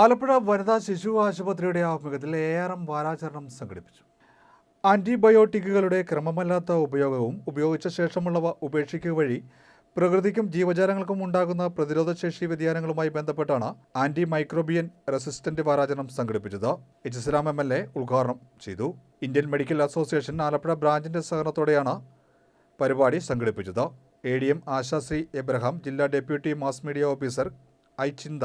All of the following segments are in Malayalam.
ആലപ്പുഴ വനിതാ ശിശു ആശുപത്രിയുടെ ആഭിമുഖ്യത്തിൽ എം വാരാചരണം സംഘടിപ്പിച്ചു. ആന്റിബയോട്ടിക്കുകളുടെ ക്രമമല്ലാത്ത ഉപയോഗവും ഉപയോഗിച്ച ശേഷമുള്ളവ ഉപേക്ഷിക്കുക വഴി പ്രകൃതിക്കും ജീവജാലങ്ങൾക്കും ഉണ്ടാകുന്ന പ്രതിരോധശേഷി വ്യതിയാനങ്ങളുമായി ബന്ധപ്പെട്ടാണ് ആന്റി മൈക്രോബിയൻ റെസിസ്റ്റന്റ് വാരാചരണം സംഘടിപ്പിച്ചത്. H Islam M L A ഉദ്ഘാടനം ചെയ്തു. ഇന്ത്യൻ മെഡിക്കൽ അസോസിയേഷൻ ആലപ്പുഴ ബ്രാഞ്ചിന്റെ സഹകരണത്തോടെയാണ് പരിപാടി സംഘടിപ്പിച്ചത്. A D M Ashasree Abraham ജില്ലാ deputy mass media officer I Chintha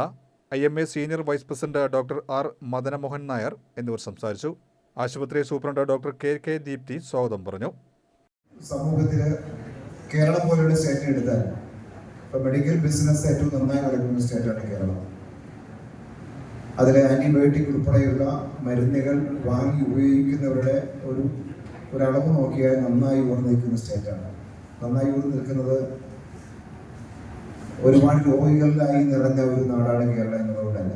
I M A senior vice president doctor R Madanamohan Nair എന്നിവർ സംസാരിച്ചു. ആശുപത്രി superintendent doctor K K Deepthi സ്വാഗതം പറഞ്ഞു. സമൂഹത്തിലെ കേരളം പോലെയുള്ള സ്റ്റേറ്റ് എടുത്താൽ ഇപ്പൊ മെഡിക്കൽ ബിസിനസ് ഏറ്റവും നന്നായി നടക്കുന്ന സ്റ്റേറ്റാണ് കേരളം. അതിലെ ആന്റിബയോട്ടിക് ഉൾപ്പെടെയുള്ള മരുന്നുകൾ വാങ്ങി ഉപയോഗിക്കുന്നവരുടെ ഒരു ഒരളവ് നോക്കിയാൽ നന്നായി ഉയർന്നു നിൽക്കുന്ന സ്റ്റേറ്റാണ്. നന്നായി ഉയർന്നു നിൽക്കുന്നത് ഒരുപാട് രോഗികളിലായി നിറഞ്ഞ ഒരു നാടാണ് കേരളം എന്നുള്ളതുകൊണ്ടല്ല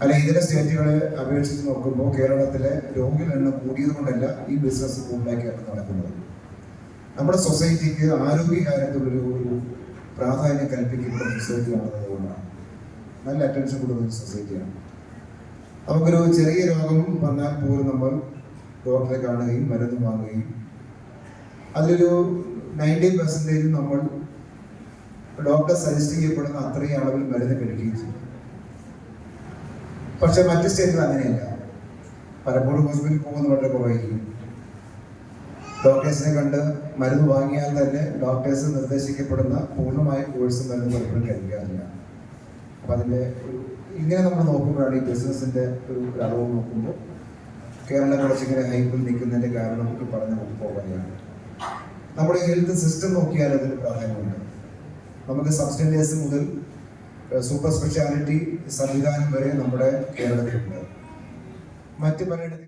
അല്ല ഇതര സ്റ്റേറ്റുകളെ അപേക്ഷിച്ച് നോക്കുമ്പോൾ കേരളത്തിലെ രോഗികളുടെ എണ്ണം കൂടിയത് കൊണ്ടല്ല ഈ ബിസിനസ് കൂടുതലായി കേരളം നടക്കുന്നത്. നമ്മുടെ സൊസൈറ്റിക്ക് ആരോഗ്യ കാര്യത്തിലൊരു ഒരു പ്രാധാന്യം കൽപ്പിക്കുന്ന സൊസൈറ്റി ആണെന്നതുകൊണ്ടാണ് നല്ല അറ്റൻഷൻ കൊടുക്കുന്ന സൊസൈറ്റിയാണ് നമുക്കൊരു ചെറിയ രോഗം വന്നാൽ പോലും നമ്മൾ ഡോക്ടറെ കാണുകയും മരുന്ന് വാങ്ങുകയും അതിലൊരു നയന്റി പെർസെന്റേജ് നമ്മൾ ഡോക്ടർ സജസ്റ്റ് ചെയ്യപ്പെടുന്ന അത്രയും അളവിൽ മരുന്ന് കഴിക്കുകയും ചെയ്യും പക്ഷെ മറ്റ് സ്റ്റേറ്റിൽ അങ്ങനെയല്ല. പലപ്പോഴും ഹോസ്പിറ്റലിൽ പോകുന്നത് വളരെ കുറവായിരിക്കും. ഡോക്ടേഴ്സിനെ കണ്ട് മരുന്ന് വാങ്ങിയാൽ തന്നെ ഡോക്ടേഴ്സ് നിർദ്ദേശിക്കപ്പെടുന്ന പൂർണമായ കോഴ്സ് മരുന്ന് പലപ്പോഴും കഴിക്കാറില്ല. അപ്പം അതിന്റെ ഇങ്ങനെ നമ്മൾ നോക്കുമ്പോഴാണ് ഈ ബിസിനസ്സിന്റെ ഒരു അളവ് നോക്കുമ്പോൾ കേരളം കുറച്ചിങ്ങനെ ഹൈപ്പിൽ നിൽക്കുന്നതിന്റെ കാരണം ഈ പറഞ്ഞ പോകാനാണ് നമ്മുടെ ഹെൽത്ത് സിസ്റ്റം നോക്കിയാൽ അതിന് പ്രാധാന്യമുണ്ട്. നമുക്ക് സബ്സ്റ്റൻഡേഴ്സ് മുതൽ സൂപ്പർ സ്പെഷ്യാലിറ്റി സംവിധാനം വരെ നമ്മുടെ കേരളത്തിലുണ്ട്. മറ്റ് പലയിടത്തും